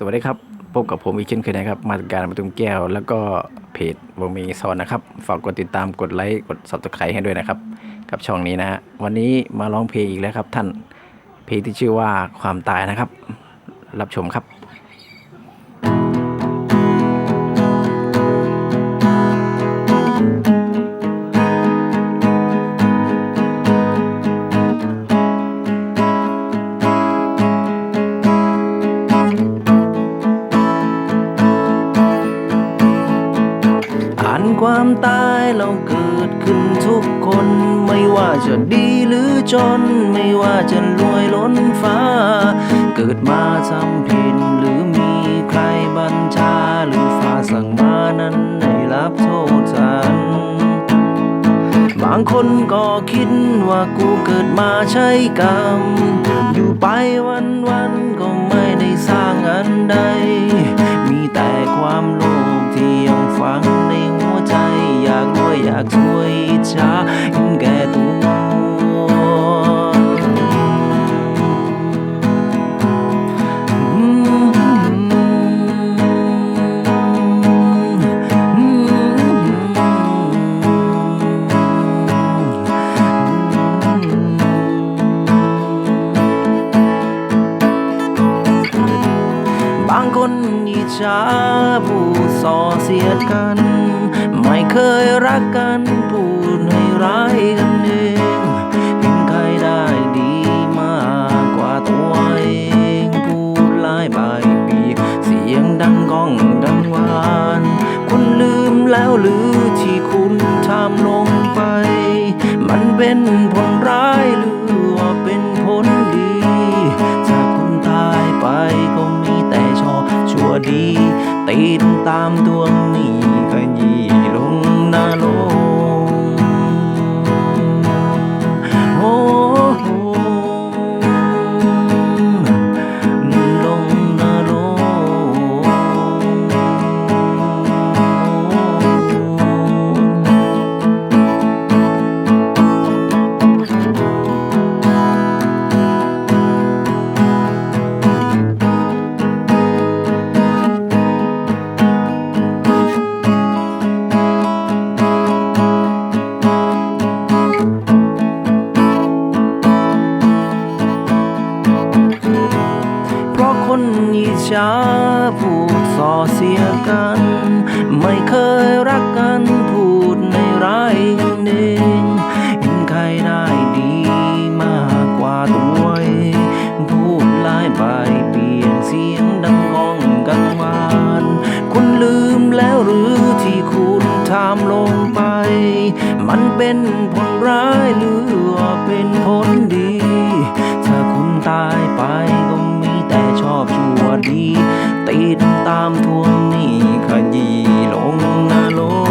สวัสดีครับ พบกับผมอีกเช่นเคยนะครับ มาจากการประตุมแก้ว แล้วก็เพจวงมีซอนนะครับ ฝากกดติดตามกดไลค์กด subscribe ให้ด้วยนะครับ กับช่องนี้นะฮะวันนี้มาร้องเพลงอีกแล้วครับท่านเพลงที่ชื่อว่าความตายนะครับ รับชมครับ ความตายเราเกิดขึ้นทุกคน ไม่ว่าจะดีหรือจน ไม่ว่าจะรวยล้นฟ้า เกิดมาทำผิดหรือมีใครบัญชาหรือฟ้าสั่งมานั้นให้รับโทษทันบางคนก็คิดว่ากูเกิดมาใช้กรรม อยู่ไปวันวันก็ากช่วยอิจาเห็นแก่ตัวบางคนอิจฉาผู้ส่อเสียดกัน ไม่เคยรักกันพูดให้ร้ายกันเองเห็นใครได้ดีมากกว่าตัวเองพูดหลายบายปีเสียงดังก้องดังวาน คุณลืมแล้วหรือที่คุณทำลงไป มันเป็นผลร้ายหรือว่าเป็นผลดีถ้าคุณตายไปก็มีแต่ชอชั่วดีตีนตามดวงนี้ อิจฉาพูดส่อเสียกัน ไม่เคยรักกันพูดในร้ายนเองเห็นใครได้ดีมากกว่าตัวเองพูดลายไปเปลี่ยนเสียงดังก้องกังวาน คุณลืมแล้วหรือที่คุณทำลงไป มันเป็นผลร้ายหรือเป็นผลดี ดี ตีน้ตามทวงนี่ขยี้ลงนรก